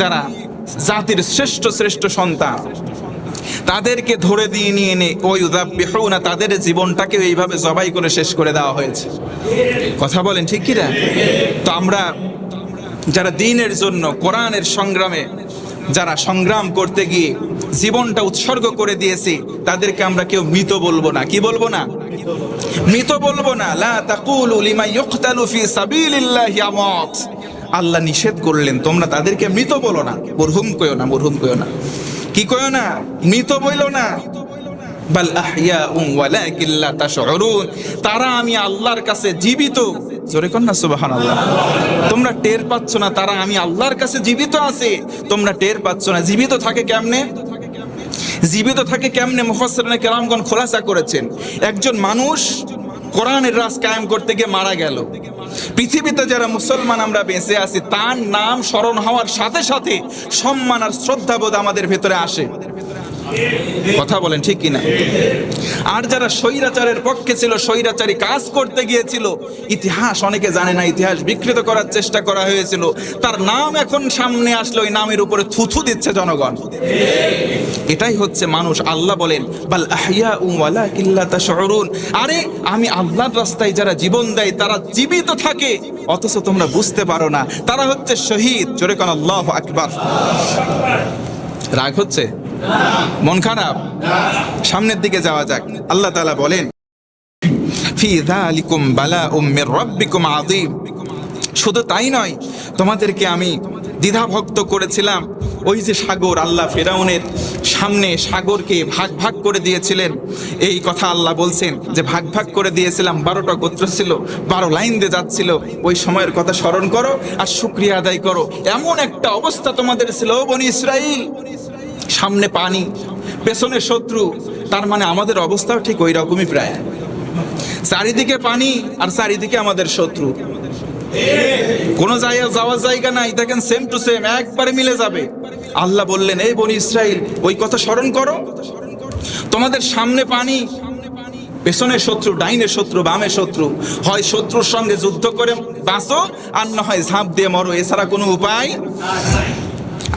যারা জাতির শ্রেষ্ঠ শ্রেষ্ঠ সন্তান, তাদেরকে ধরে দিয়ে নিয়ে এনে, ওই না তাদের জীবনটাকে এইভাবে জবাই করে শেষ করে দেওয়া হয়েছে। কথা বলেন, ঠিক কিনা তো আমরা যারা দিনের জন্য কোরআনের সংগ্রামে, যারা সংগ্রাম করতে গিয়ে জীবনটা উৎসর্গ করে দিয়েছি, তাদেরকে আমরা কেউ মৃত বলব না। কি বলব না? মৃত বলব না। লা তাকুলু লিমা ইউকতালু ফি সাবিলিল্লাহি আমত আল্লাহ নিষেধ করলেন, তোমরা তাদেরকে মৃত বলো না। মরহুম কইও না, মরহুম কইও না। কি কইও না? মৃত বইলো না? তারা আমি আল্লাহর কাছে জীবিত। তোমরা টের পাচ্ছ না, তারা আমি আল্লাহর কাছে জীবিত আছে। তোমরা টের পাচ্ছ না, জীবিত থাকে কেমনে? জীবিত থাকে কেমনে? মুফাসসিরিনে কেরামগণ খোলাসা করেছেন। একজন মানুষ কোরআনের রাজ কায়েম করতে গিয়ে মারা গেল। পৃথিবীতে যারা মুসলমান আমরা বেঁচে আছি, তার নাম স্মরণ হওয়ার সাথে সাথে সম্মান আর শ্রদ্ধাবোধ আমাদের ভেতরে আসে। কথা বলেন ঠিক কিনা? আর যারা স্বৈরাচারের পক্ষে ছিল, স্বৈরাচারী কাজ করতে গিয়েছিল, ইতিহাস অনেকে জানে না, ইতিহাস বিকৃত করার চেষ্টা করা হয়েছিল। তার নাম এখন সামনে আসলে ওই নামের উপরে থুথু দিচ্ছে জনগণ। এটাই হচ্ছে মানুষ, আল্লাহ বলেন, বাল আহিয়া তাশউরুন। আরে, আমি আল্লাহর রাস্তায় যারা জীবন দেয়, তারা জীবিত থাকে, অথচ তোমরা বুঝতে পারো না। তারা হচ্ছে শহীদ। জোরে কোন, আল্লাহ আকবার। রাগ হচ্ছে? মন খারাপ? সামনের দিকে যাওয়া যাক। আল্লাহ তালা বলেন, ফি আযীম। শুধু তাই নয়, তোমাদেরকে আমি দ্বিধাভক্ত করেছিলাম। ওই যে সাগর, আল্লাহ ফেরাউনের সামনে সাগরকে ভাগ ভাগ করে দিয়েছিলেন। এই কথা আল্লাহ বলছেন যে, ভাগ ভাগ করে দিয়েছিলাম, বারোটা গোত্র ছিল, বারো লাইন দিয়ে যাচ্ছিল। ওই সময়ের কথা স্মরণ করো আর শুক্রিয়া আদায় করো। এমন একটা অবস্থা তোমাদের ছিল বনি ইসরাইল সামনে পানি, পেছনে শত্রু, তার মানে আমাদের অবস্থাও ঠিক ওই রকমই প্রায়। চারিদিকে পানি আর চারিদিকে আমাদের শত্রু। কোনো জায়গায় যাওয়ার জায়গা নাই, দেখেন সেম টু সেম একবারে মিলে যাবে। আল্লাহ বললেন, এই বনি ইসরাইল, ওই কথা স্মরণ করো। তোমাদের সামনে পানি পেছনের শত্রু ডাইনের শত্রু বামের শত্রু। হয় শত্রুর সঙ্গে যুদ্ধ করে বাঁচো, আর না হয় ঝাঁপ দিয়ে মরো, এছাড়া কোনো উপায়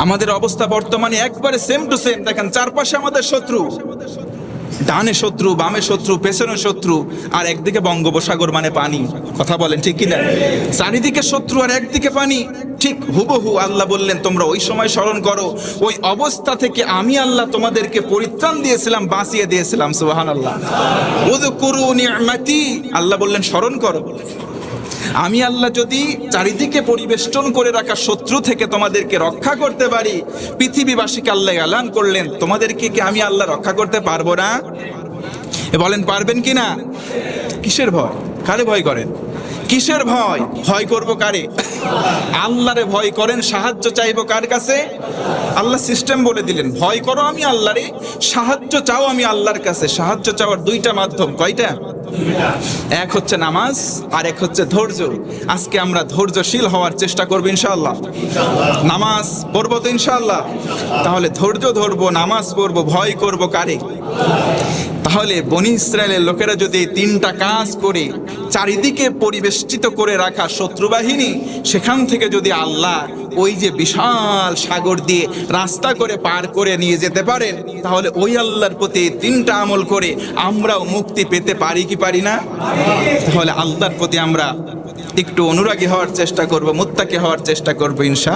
আমাদের অবস্থা বর্তমানে একবারে সেম টু সেম দেখেন, চারপাশে আমাদের শত্রু। ডানে শত্রু, বামে শত্রু, পেছনে শত্রু, আর একদিকে বঙ্গোপসাগর মানে পানি। কথা বলেন ঠিক কিনা? চারিদিকে শত্রু আর একদিকে পানি। ঠিক হুবহু আল্লাহ বললেন, তোমরা ওই সময় স্মরণ করো, ওই অবস্থা থেকে আমি আল্লাহ তোমাদেরকে পরিত্রাণ দিয়েছিলাম, বাঁচিয়ে দিয়েছিলাম সুবাহান আল্লাহ আল্লাহ বললেন, স্মরণ করো। আমি আল্লাহ যদি চারিদিকে পরিবেষ্টন করে রাখা শত্রু থেকে তোমাদেরকে রক্ষা করতে পারি, পৃথিবীবাসীকে আল্লাহ এলান করলেন, তোমাদেরকে কি আমি আল্লাহ রক্ষা করতে পারব না? বলেন, পারবেন কি না কিসের ভয়? কারে ভয় করেন? কিসের ভয়? ভয় করব কারে? আল্লাহরে ভয় করেন, সাহায্য চাইব কার কাছে? আল্লাহ সিস্টেম বলে দিলেন, ভয় করো আমি আল্লাহরে, সাহায্য চাও আমি আল্লাহর কাছে। সাহায্য চাওয়ার দুইটা মাধ্যম, কয়টা? এক হচ্ছে নামাজ, আর এক হচ্ছে ধৈর্য। আজকে আমরা ধৈর্যশীল হওয়ার চেষ্টা করব ইনশাআল্লাহ। নামাজ পড়ব তো ইনশাআল্লাহ। তাহলে ধৈর্য ধরবো, নামাজ পড়ব, ভয় করব কারে? তাহলে বনি ইসরায়েলের লোকেরা যদি এই তিনটা কাজ করে চারিদিকে পরিবেষ্টিত করে রাখা শত্রু বাহিনী সেখান থেকে যদি আল্লাহ ওই যে বিশাল সাগর দিয়ে রাস্তা করে পার করে নিয়ে যেতে পারেন, তাহলে ওই আল্লাহর প্রতি তিনটা আমল করে আমরাও মুক্তি পেতে পারি কি পারি না? তাহলে আল্লাহর প্রতি আমরা একটু অনুরাগী হওয়ার চেষ্টা করব, মুত্তাকি হওয়ার চেষ্টা করব ইনশা।